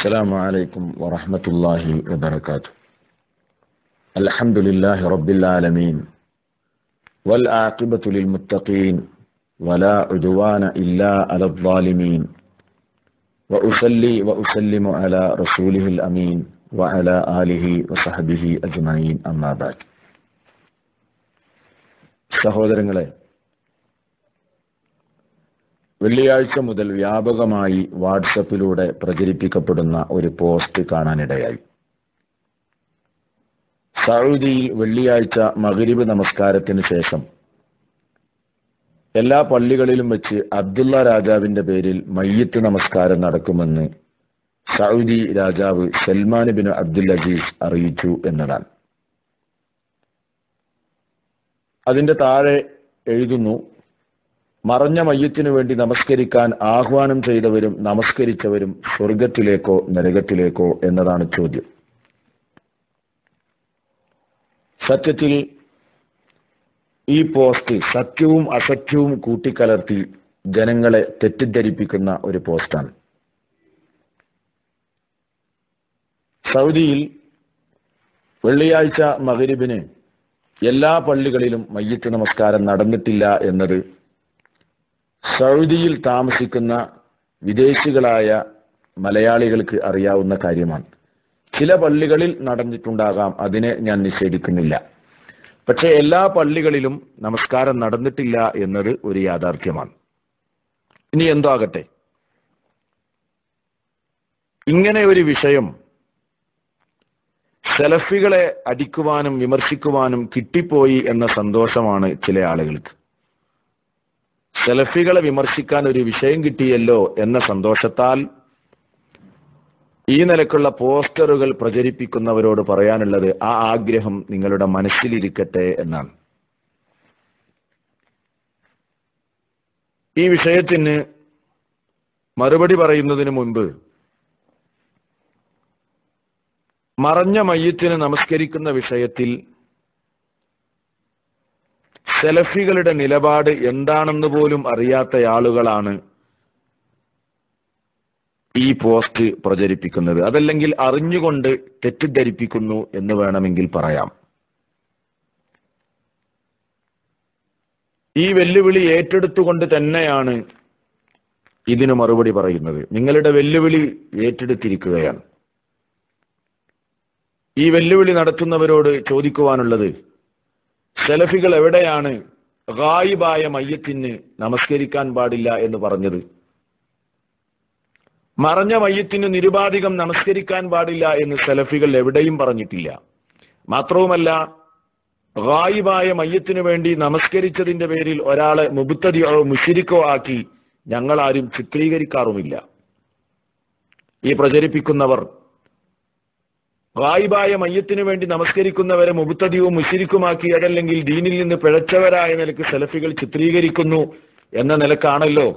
السلام عليكم ورحمة الله وبركاته الحمد لله رب العالمين والعاقبة للمتقين ولا عدوان إلا على الظالمين وأصلي وأسلم على رسوله الأمين وعلى آله وصحبه أجمعين أما بعد സഹോദരങ്ങളെ വെള്ളിയാഴ്ച മുതൽ വ്യാപകമായി വാട്സപ്പിലൂടെ പ്രചരിപ്പിക്കപ്പെടുന്ന ഒരു പോസ്റ്റ് കാണാനിടയായി. സൗദിയിൽ വെള്ളിയാഴ്ച മകരിബ് നമസ്കാരത്തിന് ശേഷം എല്ലാ പള്ളികളിലും വെച്ച് അബ്ദുള്ള രാജാവിന്റെ പേരിൽ മയ്യത്ത് നമസ്കാരം നടക്കുമെന്ന് സൗദി രാജാവ് സൽമാൻ ബിൻ അബ്ദുൽ അജീസ് അറിയിച്ചു എന്നതാണ്. അതിന്റെ താഴെ എഴുതുന്നു മറഞ്ഞ മയ്യത്തിനു വേണ്ടി നമസ്കരിക്കാൻ ആഹ്വാനം ചെയ്തവരും നമസ്കരിച്ചവരും സ്വർഗത്തിലേക്കോ നരകത്തിലേക്കോ എന്നതാണ് ചോദ്യം. സത്യത്തിൽ ഈ പോസ്റ്റ് സത്യവും അസത്യവും കൂട്ടിക്കലർത്തി ജനങ്ങളെ തെറ്റിദ്ധരിപ്പിക്കുന്ന ഒരു പോസ്റ്റാണ്. സൗദിയിൽ വെള്ളിയാഴ്ച മകരിബിന് എല്ലാ പള്ളികളിലും മയ്യത്ത് നമസ്കാരം നടന്നിട്ടില്ല എന്നത് സൗദിയിൽ താമസിക്കുന്ന വിദേശികളായ മലയാളികൾക്ക് അറിയാവുന്ന കാര്യമാണ്. ചില പള്ളികളിൽ നടന്നിട്ടുണ്ടാകാം അതിനെ ഞാൻ നിഷേധിക്കുന്നില്ല. പക്ഷെ എല്ലാ പള്ളികളിലും നമസ്കാരം നടന്നിട്ടില്ല എന്നത് ഒരു യാഥാർത്ഥ്യമാണ്. ഇനി എന്തോ ആകട്ടെ ഇങ്ങനെ ഒരു വിഷയം സെലഫികളെ അടിക്കുവാനും വിമർശിക്കുവാനും കിട്ടിപ്പോയി എന്ന സന്തോഷമാണ് ചില ആളുകൾക്ക്. സെലഫികളെ വിമർശിക്കാൻ ഒരു വിഷയം കിട്ടിയല്ലോ എന്ന സന്തോഷത്താൽ ഈ നിലക്കുള്ള പോസ്റ്ററുകൾ പ്രചരിപ്പിക്കുന്നവരോട് പറയാനുള്ളത് ആ ആഗ്രഹം നിങ്ങളുടെ മനസ്സിലിരിക്കട്ടെ എന്നാണ്. ഈ വിഷയത്തിന് മറുപടി പറയുന്നതിന് മുൻപ് മറഞ്ഞ മയ്യത്തിന് നമസ്കരിക്കുന്ന വിഷയത്തിൽ സെലഫികളുടെ നിലപാട് എന്താണെന്ന് പോലും അറിയാത്ത ആളുകളാണ് ഈ പോസ്റ്റ് പ്രചരിപ്പിക്കുന്നത്. അതല്ലെങ്കിൽ അറിഞ്ഞുകൊണ്ട് തെറ്റിദ്ധരിപ്പിക്കുന്നു എന്ന് വേണമെങ്കിൽ പറയാം. ഈ വെല്ലുവിളി ഏറ്റെടുത്തുകൊണ്ട് തന്നെയാണ് ഇതിന് മറുപടി പറയുന്നത്. നിങ്ങളുടെ വെല്ലുവിളി ഏറ്റെടുത്തിരിക്കുകയാണ്. ഈ വെല്ലുവിളി നടത്തുന്നവരോട് ചോദിക്കുവാനുള്ളത് സെലഫികൾ എവിടെയാണ്? ഗായിബായ മയ്യത്തിന് നമസ്കരിക്കാൻ പാടില്ല എന്ന് പറഞ്ഞത്. മറഞ്ഞ മയ്യത്തിന് നിരുപാധികം നമസ്കരിക്കാൻ പാടില്ല എന്ന് സെലഫികൾ എവിടെയും പറഞ്ഞിട്ടില്ല. മാത്രവുമല്ല ഗായിബായ മയ്യത്തിനു വേണ്ടി നമസ്കരിച്ചതിന്റെ പേരിൽ ഒരാളെ മുബുത്തതിയോ മുഷിരിക്കോ ആക്കി ഞങ്ങൾ ആരും ചിത്രീകരിക്കാറുമില്ല. ഈ പ്രചരിപ്പിക്കുന്നവർ ഗായിബായ മയ്യത്തിനു വേണ്ടി നമസ്കരിക്കുന്നവരെ മുബുത്തതിയും മുശിരിക്കുമാക്കി അതല്ലെങ്കിൽ ദീനിൽ നിന്ന് പിഴച്ചവരായ നിലയ്ക്ക് സെലഫികൾ ചിത്രീകരിക്കുന്നു എന്ന നിലക്കാണല്ലോ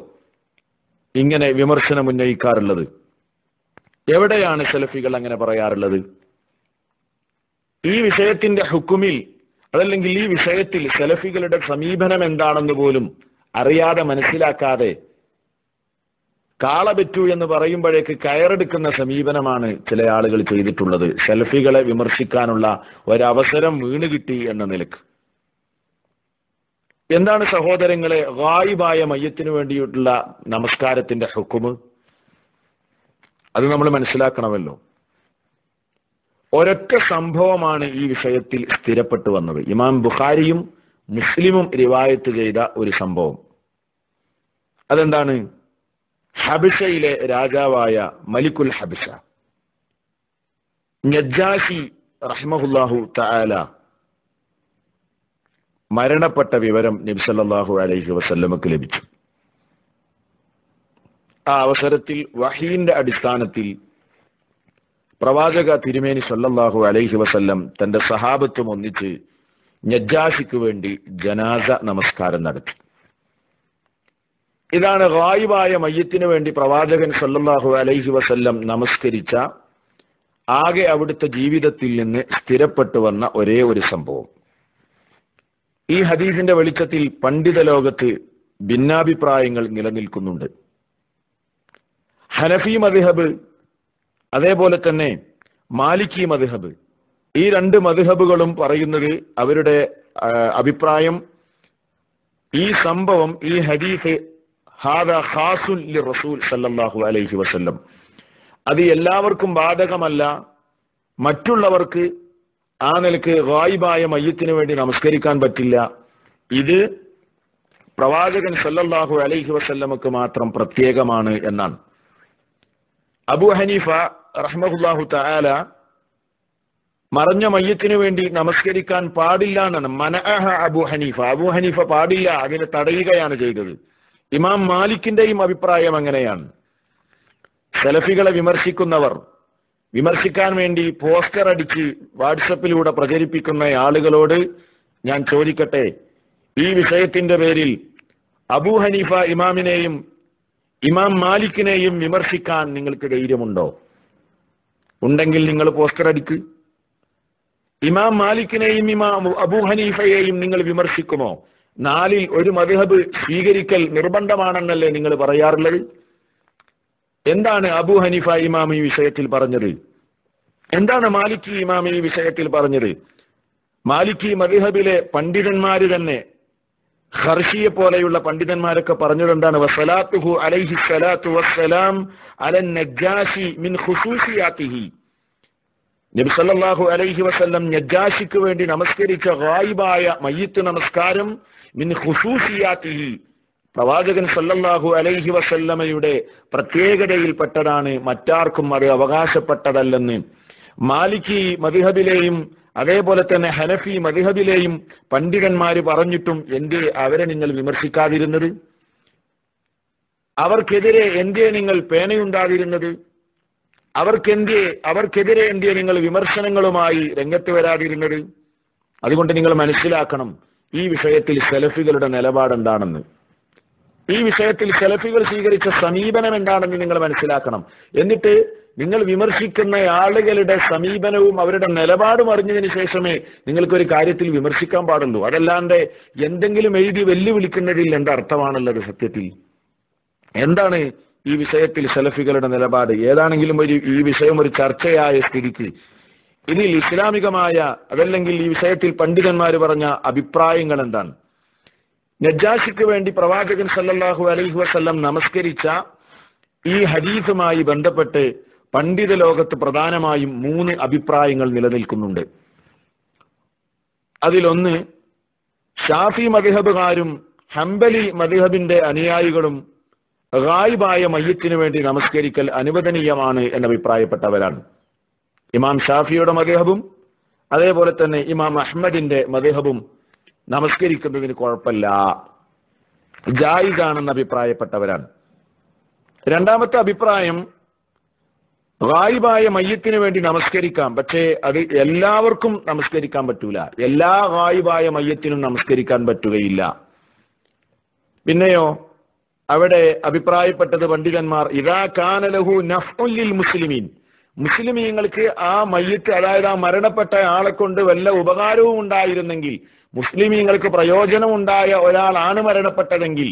ഇങ്ങനെ വിമർശനം ഉന്നയിക്കാറുള്ളത്. എവിടെയാണ് സെലഫികൾ അങ്ങനെ പറയാറുള്ളത്? ഈ വിഷയത്തിന്റെ ഹുക്കുമിൽ അതല്ലെങ്കിൽ ഈ വിഷയത്തിൽ സെലഫികളുടെ സമീപനം എന്താണെന്ന് പോലും അറിയാതെ മനസ്സിലാക്കാതെ കാളപറ്റു എന്ന് പറയുമ്പോഴേക്ക് കയറെടുക്കുന്ന സമീപനമാണ് ചില ആളുകൾ ചെയ്തിട്ടുള്ളത്. സെൽഫികളെ വിമർശിക്കാനുള്ള ഒരവസരം വീണ് കിട്ടി എന്ന നിലയ്ക്ക്. എന്താണ് സഹോദരങ്ങളെ ഗായിബായ മയ്യത്തിനു വേണ്ടിയിട്ടുള്ള നമസ്കാരത്തിന്റെ ഹുക്കുമ്? അത് നമ്മൾ മനസ്സിലാക്കണമല്ലോ. ഒരൊറ്റ സംഭവമാണ് ഈ വിഷയത്തിൽ സ്ഥിരപ്പെട്ടു വന്നത്. ഇമാം ബുഖാരിയും മുസ്ലിമും റിവായത്ത് ചെയ്ത ഒരു സംഭവം. അതെന്താണ്? ഹബിഷയിലെ രാജാവായ മലിക്കുൽ ഹബിഷ. നജാഷി റഹ്മഹുല്ലാഹു തആല മരണപ്പെട്ട വിവരം നബിസല്ലാഹു അലൈഹി വസല്ലമക്ക് ലഭിച്ചു. ആ അവസരത്തിൽ വഹീന്റെ അടിസ്ഥാനത്തിൽ പ്രവാചക തിരുമേനി സല്ലല്ലാഹു അലൈഹി വസല്ലം തന്റെ സഹാബത്വം ഒന്നിച്ച് നജാഷിക്ക് വേണ്ടി ജനാസ നമസ്കാരം നടത്തി. ഇതാണ് റായിബായ മയ്യത്തിനു വേണ്ടി പ്രവാചകൻ സല്ലാഹു അലൈഹി വസല്ലം നമസ്കരിച്ച ആകെ അവിടുത്തെ ജീവിതത്തിൽ നിന്ന് സ്ഥിരപ്പെട്ടു വന്ന ഒരേ ഒരു സംഭവം. ഈ ഹദീസിന്റെ വെളിച്ചത്തിൽ പണ്ഡിത ലോകത്ത് ഭിന്നാഭിപ്രായങ്ങൾ നിലനിൽക്കുന്നുണ്ട്. ഹനഫി മദ്ഹബ് അതേപോലെ തന്നെ മാലിക്കി മദ്ഹബ് ഈ രണ്ട് മദ്ഹബുകളും പറയുന്നത് അവരുടെ അഭിപ്രായം ഈ സംഭവം ഈ ഹദീസ് ഹാദ റസൂൽ സല്ലല്ലാഹു അലൈഹി വസല്ലം. അത് എല്ലാവർക്കും ബാധകമല്ല. മറ്റുള്ളവർക്ക് ആ നിലയ്ക്ക് ഗായിബായ മയ്യത്തിന് വേണ്ടി നമസ്കരിക്കാൻ പറ്റില്ല. ഇത് പ്രവാചകൻ സല്ലല്ലാഹു അലൈഹി വസല്ലമക്ക് മാത്രം പ്രത്യേകമാണ് എന്നാണ്. അബു ഹനീഫ റഹ്മഹുല്ലാഹു തആല മറഞ്ഞ മയ്യത്തിന് വേണ്ടി നമസ്കരിക്കാൻ പാടില്ല എന്നാണ്. മനഅഹ അബു ഹനീഫ. അബു ഹനീഫ പാടില്ല അതിനെ തടയുകയാണ് ചെയ്തത്. ഇമാം മാലിക്കിന്റെയും അഭിപ്രായം അങ്ങനെയാണ്. സെലഫികളെ വിമർശിക്കുന്നവർ വിമർശിക്കാൻ വേണ്ടി പോസ്റ്റർ അടിച്ച് വാട്സപ്പിലൂടെ പ്രചരിപ്പിക്കുന്ന ആളുകളോട് ഞാൻ ചോദിക്കട്ടെ? ഈ വിഷയത്തിന്റെ പേരിൽ അബൂ ഹനീഫ ഇമാമിനെയും ഇമാം മാലിക്കിനെയും വിമർശിക്കാൻ നിങ്ങൾക്ക് ധൈര്യമുണ്ടോ? ഉണ്ടെങ്കിൽ നിങ്ങൾ പോസ്റ്റർ അടിക്ക്. ഇമാം മാലിക്കിനെയും ഇമാം അബൂ ഹനീഫയെയും നിങ്ങൾ വിമർശിക്കുമോ? നാലിൽ ഒരു മധുഹബ് സ്വീകരിക്കൽ നിർബന്ധമാണെന്നല്ലേ നിങ്ങൾ പറയാറുള്ളത്? എന്താണ് അബു ഹനീഫ ഇമാം ഈ വിഷയത്തിൽ പറഞ്ഞത്? എന്താണ് മാലിക്കി ഇമാം ഈ വിഷയത്തിൽ പറഞ്ഞത്? മാലിക്കി മദ്ഹബിലെ പണ്ഡിതന്മാര് തന്നെ ഹർഷിയെ പോലെയുള്ള പണ്ഡിതന്മാരൊക്കെ പറഞ്ഞത് എന്താണ്? വസലാത്തുഹു അലൈഹി സ്വലാത്തു വസ്സലാം അലൻ നജാഷി മിൻ ഖുസൂസിയാത്തിഹി. നബി സല്ലല്ലാഹു അലൈഹി വസല്ലം നജ്ജാശിക്ക് വേണ്ടി നമസ്കരിച്ച ഗായിബായ മയ്യത്ത് നമസ്കാരം മിൻ ഖുസൂസിയാത്തിഹി. പ്രവാചകൻ സല്ലല്ലാഹു അലൈഹി വസല്ലമയുടെ പ്രത്യേകതയിൽപ്പെട്ടതാണ് മറ്റാർക്കും അത് അവകാശപ്പെട്ടതല്ലെന്ന്. മാലിക്കി മദിഹബിലെയും അതേപോലെ തന്നെ ഹനഫി മദിഹബിലെയും പണ്ഡിതന്മാര് പറഞ്ഞിട്ടും എന്തേ അവരെ നിങ്ങൾ വിമർശിക്കാതിരുന്നത്? അവർക്കെതിരെ എന്തേ നിങ്ങൾ പേനയുണ്ടാതിരുന്നത്? അവർക്കെന്തേ അവർക്കെതിരെ എന്തേ നിങ്ങൾ വിമർശനങ്ങളുമായി രംഗത്ത് വരാതിരുന്നത്? അതുകൊണ്ട് നിങ്ങൾ മനസ്സിലാക്കണം ഈ വിഷയത്തിൽ സെലഫികളുടെ നിലപാട് എന്താണെന്ന് ഈ വിഷയത്തിൽ സെലഫികൾ സ്വീകരിച്ച സമീപനം എന്താണെന്ന് നിങ്ങൾ മനസ്സിലാക്കണം. എന്നിട്ട് നിങ്ങൾ വിമർശിക്കുന്ന ആളുകളുടെ സമീപനവും അവരുടെ നിലപാടും അറിഞ്ഞതിന് ശേഷമേ നിങ്ങൾക്ക് ഒരു കാര്യത്തിൽ വിമർശിക്കാൻ പാടുള്ളൂ. അതല്ലാണ്ട് എന്തെങ്കിലും എഴുതി വെല്ലുവിളിക്കുന്നതിൽ എന്താ അർത്ഥമാണുള്ളത് സത്യത്തിൽ? എന്താണ് ഈ വിഷയത്തിൽ സെലഫികളുടെ നിലപാട്. ഏതാണെങ്കിലും ഒരു ഈ വിഷയം ഒരു ചർച്ചയായ സ്ഥിതിക്ക്. ഇതിൽ ഇസ്ലാമികമായ അതല്ലെങ്കിൽ ഈ വിഷയത്തിൽ പണ്ഡിതന്മാർ പറഞ്ഞ അഭിപ്രായങ്ങൾ എന്താണ്? നജാഷിക്ക് വേണ്ടി പ്രവാചകൻ സല്ലല്ലാഹു അലൈഹി വസല്ലം നമസ്കരിച്ച ഈ ഹദീസുമായി ബന്ധപ്പെട്ട് പണ്ഡിത ലോകത്ത് പ്രധാനമായും മൂന്ന് അഭിപ്രായങ്ങൾ നിലനിൽക്കുന്നുണ്ട്. അതിലൊന്ന് ഷാഫി മദ്ഹബുകാരും ഹംബലി മദ്ഹബിന്റെ അനുയായികളും ഗായിബായ മയ്യത്തിനു വേണ്ടി നമസ്കരിക്കൽ അനുവദനീയമാണ് എന്ന് അഭിപ്രായപ്പെട്ടവരാണ് ഇമാം ഷാഫിയുടെ മദ്ഹബും അതേപോലെ തന്നെ ഇമാം അഹ്മദിന്റെ മദ്ഹബും നമസ്കരിക്കുന്നതിന് കുഴപ്പമില്ല. ജായിദാണെന്ന് അഭിപ്രായപ്പെട്ടവരാണ്. രണ്ടാമത്തെ അഭിപ്രായം ഗായിബായ മയ്യത്തിന് വേണ്ടി നമസ്കരിക്കാം പക്ഷേ അത് എല്ലാവർക്കും നമസ്കരിക്കാൻ പറ്റൂല. എല്ലാ ഗായിബായ മയ്യത്തിനും നമസ്കരിക്കാൻ പറ്റുകയില്ല. പിന്നെയോ അവിടെ അഭിപ്രായപ്പെട്ടത് പണ്ഡിതന്മാർ ഇതാ കാനലഹു നഫ്ഉല്ലിൽ മുസ്ലിമീൻ. മുസ്ലിമീങ്ങൾക്ക് ആ മയ്യത്ത് അതായത് ആ മരണപ്പെട്ട ആളെ കൊണ്ട് വല്ല ഉപകാരവും ഉണ്ടായിരുന്നെങ്കിൽ മുസ്ലിമീങ്ങൾക്ക് പ്രയോജനം ഉണ്ടായ ഒരാളാണ് മരണപ്പെട്ടതെങ്കിൽ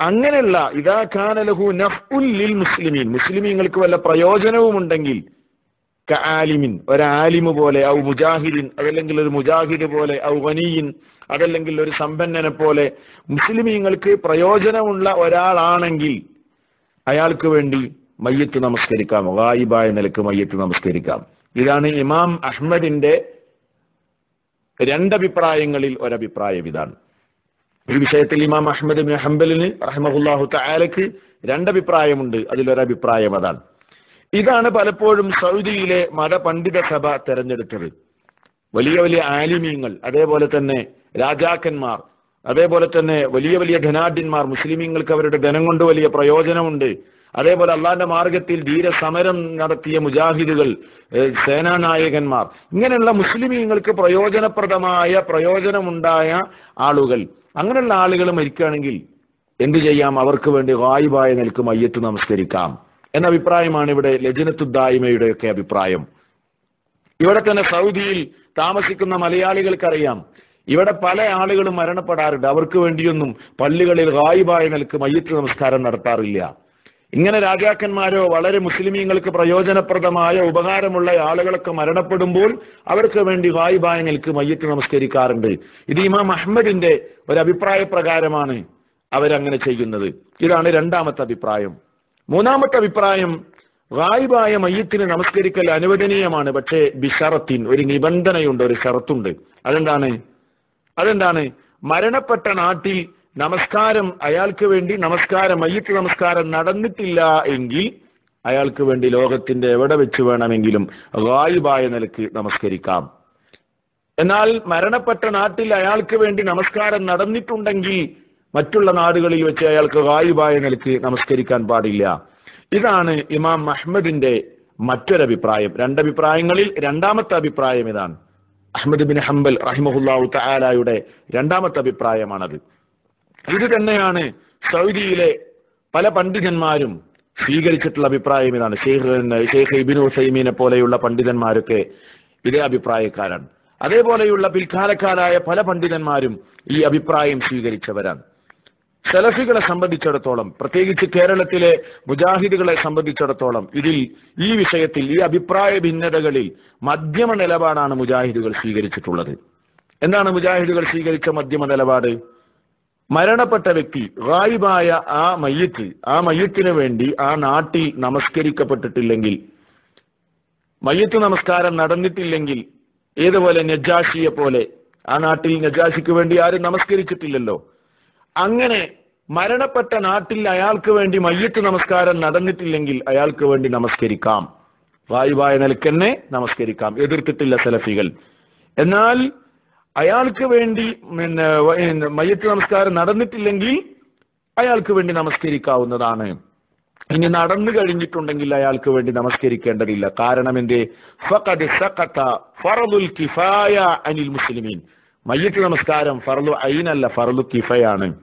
അങ്ങനെയുള്ള ഇതാ കാനലഹു നഫ്ഉല്ലിൽ മുസ്ലിമീൻ. മുസ്ലിമീങ്ങൾക്ക് വല്ല പ്രയോജനവും ഉണ്ടെങ്കിൽ ഒരാലിമ് പോലെ ഔ മുജാഹിദിൻ അതല്ലെങ്കിൽ ഒരു മുജാഹിദ് പോലെ ഔ വനീയിൻ അതല്ലെങ്കിൽ ഒരു സമ്പന്നനെ പോലെ മുസ്ലിമീങ്ങൾക്ക് പ്രയോജനമുള്ള ഒരാളാണെങ്കിൽ അയാൾക്ക് വേണ്ടി മയ്യത്ത് നമസ്കരിക്കാം ഗായിബായ നിലയ്ക്ക് മയ്യത്ത് നമസ്കരിക്കാം. ഇതാണ് ഇമാം അഹ്മദിന്റെ രണ്ടഭിപ്രായങ്ങളിൽ ഒരഭിപ്രായം ഇതാണ്. ഈ വിഷയത്തിൽ ഇമാം അഹമ്മദ് ബിൻ ഹംബലിന് റഹ്മഹുല്ലാഹു തആലക്ക് രണ്ടഭിപ്രായമുണ്ട്. അതിലൊരഭിപ്രായം അതാണ്. ഇതാണ് പലപ്പോഴും സൗദിയിലെ മതപണ്ഡിത സഭ തെരഞ്ഞെടുത്തത്. വലിയ വലിയ ആലിമീങ്ങൾ അതേപോലെ തന്നെ രാജാക്കന്മാർ അതേപോലെ തന്നെ വലിയ വലിയ ധനാഢ്യന്മാർ മുസ്ലിമീങ്ങൾക്ക് അവരുടെ ധനം കൊണ്ട് വലിയ പ്രയോജനമുണ്ട്. അതേപോലെ അള്ളാന്റെ മാർഗത്തിൽ ധീരസമരം നടത്തിയ മുജാഹിദുകൾ സേനാനായകന്മാർ. ഇങ്ങനെയുള്ള മുസ്ലിമീങ്ങൾക്ക് പ്രയോജനപ്രദമായ പ്രയോജനമുണ്ടായ ആളുകൾ. അങ്ങനെയുള്ള ആളുകൾ മരിക്കുകയാണെങ്കിൽ എന്തു ചെയ്യാം? അവർക്ക് വേണ്ടി വായുവായ നിൽക്ക് മയ്യത്ത് നമസ്കരിക്കാം. എന്ന അഭിപ്രായമാണ് ഇവിടെ ലജനത്തുദ്ദായ്മയുടെ ഒക്കെ അഭിപ്രായം. ഇവിടെ തന്നെ സൗദിയിൽ താമസിക്കുന്ന മലയാളികൾക്കറിയാം. ഇവിടെ പല ആളുകളും മരണപ്പെടാറുണ്ട്. അവർക്ക് വേണ്ടിയൊന്നും പള്ളികളിൽ ഗായിബായ നിൽക്ക് മയ്യത്ത് നമസ്കാരം നടത്താറില്ല. ഇങ്ങനെ രാജാക്കന്മാരോ വളരെ മുസ്ലിമീങ്ങൾക്ക് പ്രയോജനപ്രദമായ ഉപകാരമുള്ള ആളുകളൊക്കെ മരണപ്പെടുമ്പോൾ അവർക്ക് വേണ്ടി വായുബായ നിൽക്ക് മയ്യത്ത് നമസ്കരിക്കാറുണ്ട്. ഇത് ഇമാം അഹമ്മദിന്റെ ഒരു അഭിപ്രായ പ്രകാരമാണ് അവരങ്ങനെ ചെയ്യുന്നത്. ഇതാണ് രണ്ടാമത്തെ അഭിപ്രായം. മൂന്നാമത്തെ അഭിപ്രായം വായുബായ മയ്യത്തിന് നമസ്കരിക്കൽ അനുവദനീയമാണ്. പക്ഷേ ബിഷറത്തിൻ ഒരു നിബന്ധനയുണ്ട് ഒരു ഷറത്തുണ്ട്. അതെന്താണ്? അതെന്താണ്? മരണപ്പെട്ട നാട്ടിൽ നമസ്കാരം അയാൾക്ക് വേണ്ടി നമസ്കാരം മയ്യത്ത് നമസ്കാരം നടന്നിട്ടില്ല എങ്കിൽ അയാൾക്ക് വേണ്ടി ലോകത്തിന്റെ എവിടെ വെച്ച് വേണമെങ്കിലും വായുബായ നിലയ്ക്ക് നമസ്കരിക്കാം. എന്നാൽ മരണപ്പെട്ട നാട്ടിൽ അയാൾക്ക് വേണ്ടി നമസ്കാരം നടന്നിട്ടുണ്ടെങ്കിൽ മറ്റുള്ള നാടുകളിൽ വെച്ച് അയാൾക്ക് വായുബായ നിലയ്ക്ക് നമസ്കരിക്കാൻ പാടില്ല. ഇതാണ് ഇമാം അഹമ്മദിന്റെ മറ്റൊരഭിപ്രായം. രണ്ടഭിപ്രായങ്ങളിൽ രണ്ടാമത്തെ അഭിപ്രായം ഇതാണ്. അഹമ്മദ് ബിൻ ഹംബൽ റഹിമഹുല്ലാഹു തആലായുടെ രണ്ടാമത്തെ അഭിപ്രായമാണത്. ഇത് തന്നെയാണ് സൗദിയിലെ പല പണ്ഡിതന്മാരും സ്വീകരിച്ചിട്ടുള്ള അഭിപ്രായം ഇതാണ് ഷെയ്ഖ് ഷെയ്ഖ് ഇബിൻ ഹുസൈമീനെ പോലെയുള്ള പണ്ഡിതന്മാരൊക്കെ ഇതേ അഭിപ്രായക്കാരാണ്. അതേപോലെയുള്ള പിൽക്കാലക്കാരായ പല പണ്ഡിതന്മാരും ഈ അഭിപ്രായം സ്വീകരിച്ചവരാണ്. സലഫികളെ സംബന്ധിച്ചിടത്തോളം പ്രത്യേകിച്ച് കേരളത്തിലെ മുജാഹിദുകളെ സംബന്ധിച്ചിടത്തോളം ഇതിൽ ഈ വിഷയത്തിൽ ഈ അഭിപ്രായ ഭിന്നതകളിൽ മധ്യമ നിലപാടാണ് മുജാഹിദുകൾ സ്വീകരിച്ചിട്ടുള്ളത്. എന്താണ് മുജാഹിദുകൾ സ്വീകരിച്ച മധ്യമ നിലപാട്? മരണപ്പെട്ട വ്യക്തി ഗായിബായ ആ മയ്യത്ത് ആ മയ്യത്തിന് വേണ്ടി ആ നാട്ടിൽ നമസ്കരിക്കപ്പെട്ടിട്ടില്ലെങ്കിൽ മയ്യത്ത് നമസ്കാരം നടന്നിട്ടില്ലെങ്കിൽ ഏതുപോലെ നജാഷിയെ പോലെ ആ നാട്ടിൽ നജാഷിക്ക് വേണ്ടി ആരും നമസ്കരിച്ചിട്ടില്ലല്ലോ. അങ്ങനെ മരണപ്പെട്ട നാട്ടിൽ അയാൾക്ക് വേണ്ടി മയ്യത്ത് നമസ്കാരം നടന്നിട്ടില്ലെങ്കിൽ അയാൾക്ക് വേണ്ടി നമസ്കരിക്കാം. വായുവായ നിലക്കെന്നെ നമസ്കരിക്കാം. എതിർത്തിട്ടില്ല സലഫികൾ. എന്നാൽ അയാൾക്ക് വേണ്ടി മയ്യത്ത് നമസ്കാരം നടന്നിട്ടില്ലെങ്കിൽ അയാൾക്ക് വേണ്ടി നമസ്കരിക്കാവുന്നതാണ്. ഇനി നടന്നു കഴിഞ്ഞിട്ടുണ്ടെങ്കിൽ അയാൾക്ക് വേണ്ടി നമസ്കരിക്കേണ്ടതില്ല. കാരണം എന്തേ? ഫറദുൽ കിഫായ അനിൽ മുസ്ലിമീൻ. മയ്യത്ത് നമസ്കാരം ഫറലു ഐനല്ല ഫറലു കിഫയാണ്.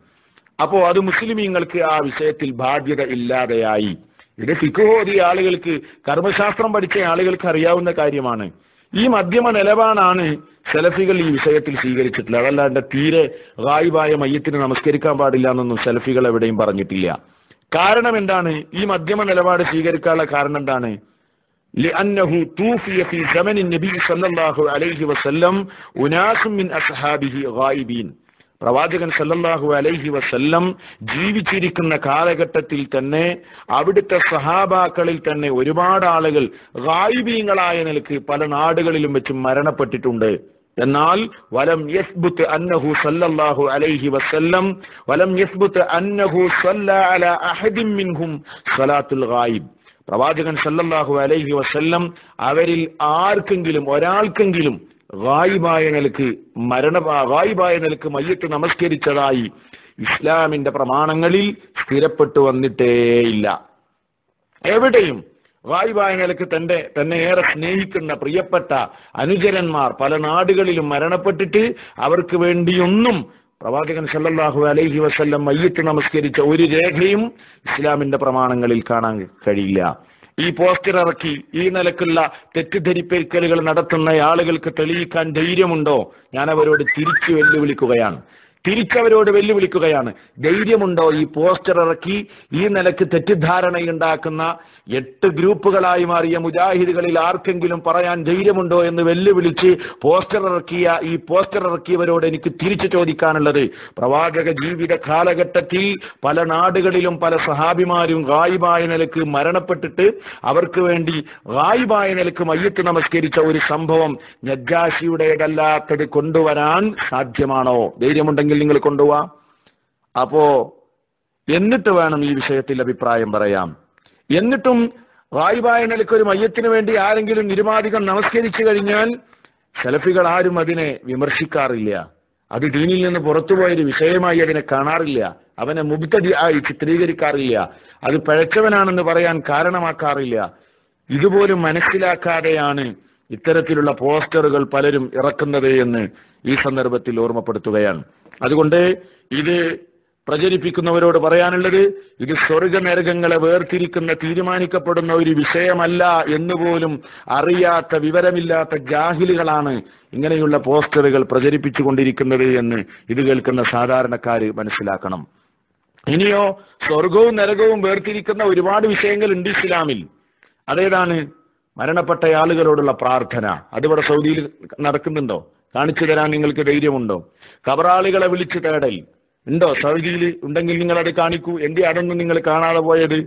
അപ്പോ അത് മുസ്ലിമീങ്ങൾക്ക് ആ വിഷയത്തിൽ ബാധ്യത ഇല്ലാതെയായി. ഇത് ഫിഖോദിയ ആളുകൾക്ക് കർമ്മശാസ്ത്രം പഠിച്ച ആളുകൾക്ക് അറിയാവുന്ന കാര്യമാണ്. ഈ മധ്യമ നിലപാടാണ് സെലഫികൾ ഈ വിഷയത്തിൽ സ്വീകരിച്ചിട്ടുള്ളത്. അതല്ലാണ്ട് തീരെ വായുവായ മയ്യത്തിന് നമസ്കരിക്കാൻ പാടില്ല എന്നൊന്നും സെലഫികൾ എവിടെയും പറഞ്ഞിട്ടില്ല. കാരണം എന്താണ്? ഈ മധ്യമ നിലപാട് സ്വീകരിക്കാനുള്ള കാരണം എന്താണ്? لأنه توفي في زمن النبي صلى الله عليه وسلم أناس من أصحابه غائبين പ്രവാചകൻ സല്ലല്ലാഹു അലൈഹി വസല്ലം ജീവിച്ചിരിക്കുന്ന കാലഘട്ടത്തിൽ തന്നെ അവിടുത്തെ സഹാബാക്കളിൽ തന്നെ ഒരുപാട് ആളുകൾ ഗായിബീങ്ങളായ നിലക്ക് പല നാടുകളിലും വെച്ച് മരണപ്പെട്ടിട്ടുണ്ട് എന്നാൽ വലം യസ്ബുത്ത് അന്നഹു സല്ലല്ലാഹു അലൈഹി വസല്ലം വലം യസ്ബുത്ത് അന്നഹു സല്ല അല അഹദിൻ മിൻഹും സലാത്തുൽ ഗായിബ് പ്രവാചകൻ സല്ലല്ലാഹു അലൈഹി വസല്ലം അവരിൽ ആർക്കെങ്കിലും ഒരാൾക്കെങ്കിലും വായുബായ നിലയ്ക്ക് മരണ വായുബായ നിലയ്ക്ക് മയ്യത്ത് നമസ്കരിച്ചതായി ഇസ്ലാമിന്റെ പ്രമാണങ്ങളിൽ സ്ഥിരപ്പെട്ടു വന്നിട്ടേയില്ല. എവിടെയും വായുവായ നിലയ്ക്ക് തന്റെ തന്നെ ഏറെ സ്നേഹിക്കുന്ന പ്രിയപ്പെട്ട അനുചരന്മാർ പല നാടുകളിലും മരണപ്പെട്ടിട്ട് അവർക്ക് വേണ്ടിയൊന്നും പ്രവാചകൻ സല്ലല്ലാഹു അലൈഹി വസല്ലം മയ്യത്ത് നമസ്കരിച്ച ഒരു രേഖയും ഇസ്ലാമിന്റെ പ്രമാണങ്ങളിൽ കാണാൻ കഴിയില്ല. ഈ പോസ്റ്റർ ഇറക്കി ഈ നിലക്കുള്ള തെറ്റിദ്ധരിപ്പേൽക്കലുകൾ നടത്തുന്ന ആളുകൾക്ക് തെളിയിക്കാൻ ധൈര്യമുണ്ടോ? ഞാൻ അവരോട് തിരിച്ചു വെല്ലുവിളിക്കുകയാണ്. തിരിച്ചവരോട് വെല്ലുവിളിക്കുകയാണ്. ധൈര്യമുണ്ടോ ഈ പോസ്റ്റർ ഇറക്കി ഈ നിലയ്ക്ക് തെറ്റിദ്ധാരണയുണ്ടാക്കുന്ന എട്ട് ഗ്രൂപ്പുകളായി മാറിയ മുജാഹിദുകളിൽ ആർക്കെങ്കിലും പറയാൻ ധൈര്യമുണ്ടോ എന്ന് വെല്ലുവിളിച്ച് പോസ്റ്റർ ഇറക്കിയ ഈ പോസ്റ്റർ ഇറക്കിയവരോട് എനിക്ക് തിരിച്ചു ചോദിക്കാനുള്ളത്. പ്രവാചക ജീവിത കാലഘട്ടത്തിൽ പല നാടുകളിലും പല സഹാബിമാരും ഗായിബായ നിലയ്ക്ക് മരണപ്പെട്ടിട്ട് അവർക്ക് വേണ്ടി ഗായിബായ നിലയ്ക്ക് മയ്യത്ത് നമസ്കരിച്ച ഒരു സംഭവം നജ്ജാഷിയുടേതല്ലാത്തത് കൊണ്ടുവരാൻ സാധ്യമാണോ? ധൈര്യമുണ്ടെങ്കിൽ നിങ്ങൾ കൊണ്ടുപോവാ അപ്പോ എന്നിട്ട് വേണം ഈ വിഷയത്തിൽ അഭിപ്രായം പറയാം. എന്നിട്ടും വായുവായ നിലയ്ക്ക് ഒരു മയ്യത്തിന് വേണ്ടി ആരെങ്കിലും നിരുമാധികം നമസ്കരിച്ചു കഴിഞ്ഞാൽ സെലഫികൾ ആരും അതിനെ വിമർശിക്കാറില്ല. അത് ദീനിൽ നിന്ന് പുറത്തുപോയൊരു വിഷയമായി അതിനെ കാണാറില്ല. അവനെ മുബ്തദി ആയി ചിത്രീകരിക്കാറില്ല. അത് പഴച്ചവനാണെന്ന് പറയാൻ കാരണമാക്കാറില്ല. ഇതുപോലും മനസ്സിലാക്കാതെയാണ് ഇത്തരത്തിലുള്ള പോസ്റ്ററുകൾ പലരും ഇറക്കുന്നത് എന്ന് ഈ സന്ദർഭത്തിൽ ഓർമ്മപ്പെടുത്തുകയാണ്. അതുകൊണ്ട് ഇത് പ്രചരിപ്പിക്കുന്നവരോട് പറയാനുള്ളത് ഇത് സ്വർഗ നരകങ്ങളെ വേർതിരിക്കുന്ന തീരുമാനിക്കപ്പെടുന്ന ഒരു വിഷയമല്ല എന്നുപോലും അറിയാത്ത വിവരമില്ലാത്ത ജാഹിലുകളാണ് ഇങ്ങനെയുള്ള പോസ്റ്ററുകൾ പ്രചരിപ്പിച്ചു കൊണ്ടിരിക്കുന്നത് എന്ന് ഇത് കേൾക്കുന്ന സാധാരണക്കാര് മനസ്സിലാക്കണം. ഇനിയോ സ്വർഗവും നരകവും വേർതിരിക്കുന്ന ഒരുപാട് വിഷയങ്ങൾ ഉണ്ട് ഇസ്ലാമിൽ. അതേതാണ്? മരണപ്പെട്ട ആളുകളോടുള്ള പ്രാർത്ഥന. അതിവിടെ സൗദിയിൽ നടക്കുന്നുണ്ടോ? കാണിച്ചു തരാൻ നിങ്ങൾക്ക് ധൈര്യമുണ്ടോ? കബറാളികളെ വിളിച്ചു തേടൽ. ഉണ്ടോ? സൗദിയിൽ ഉണ്ടെങ്കിൽ നിങ്ങൾ അത് കാണിക്കൂ എന്തേ നിങ്ങൾ കാണാതെ പോയത്?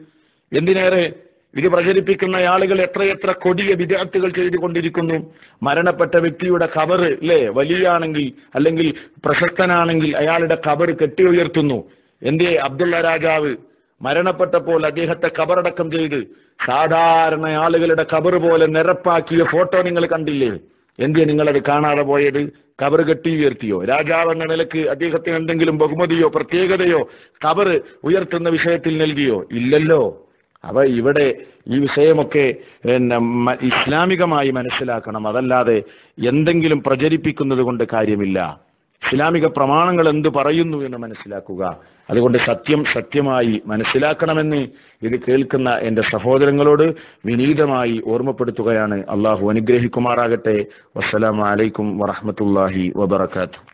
എന്തിനേറെ ഇത് പ്രചരിപ്പിക്കുന്ന ആളുകൾ എത്രയെത്ര കൊടിയ വിദ്യാർത്ഥികൾ ചെയ്തുകൊണ്ടിരിക്കുന്നു. മരണപ്പെട്ട വ്യക്തിയുടെ കബറ് അല്ലേ വലിയാണെങ്കിൽ അല്ലെങ്കിൽ പ്രശസ്തനാണെങ്കിൽ അയാളുടെ കബറ് കെട്ടി ഉയർത്തുന്നു എന്തേ? അബ്ദുള്ള രാജാവ് മരണപ്പെട്ടപ്പോൾ അദ്ദേഹത്തെ കബറടക്കം ചെയ്ത് സാധാരണ ആളുകളുടെ കബറ് പോലെ നിരപ്പാക്കിയ ഫോട്ടോ നിങ്ങൾ കണ്ടില്ലേ? എന്തിനാ നിങ്ങളത് കാണാതെ പോയത്? കബറ് കെട്ടി ഉയർത്തിയോ? രാജാവ് എന്ന നിലയ്ക്ക് അദ്ദേഹത്തിന് എന്തെങ്കിലും ബഹുമതിയോ പ്രത്യേകതയോ കബർ ഉയർത്തുന്ന വിഷയത്തിൽ നൽകിയോ? ഇല്ലല്ലോ. അവ ഇവിടെ ഈ വിഷയമൊക്കെ ഇസ്ലാമികമായി മനസ്സിലാക്കണം. അതല്ലാതെ എന്തെങ്കിലും പ്രചരിപ്പിക്കുന്നത് കൊണ്ട് കാര്യമില്ല. ഇസ്ലാമിക പ്രമാണങ്ങൾ എന്ത് പറയുന്നു എന്ന് മനസ്സിലാക്കുക. അതുകൊണ്ട് സത്യം സത്യമായി മനസ്സിലാക്കണമെന്ന് ഇത് കേൾക്കുന്ന എന്റെ സഹോദരങ്ങളോട് വിനീതമായി ഓർമ്മപ്പെടുത്തുകയാണ്. അള്ളാഹു അനുഗ്രഹിക്കുമാറാകട്ടെ. വസ്സലാമലൈക്കും വറഹമത്തല്ലാഹി വബർക്കാത്തു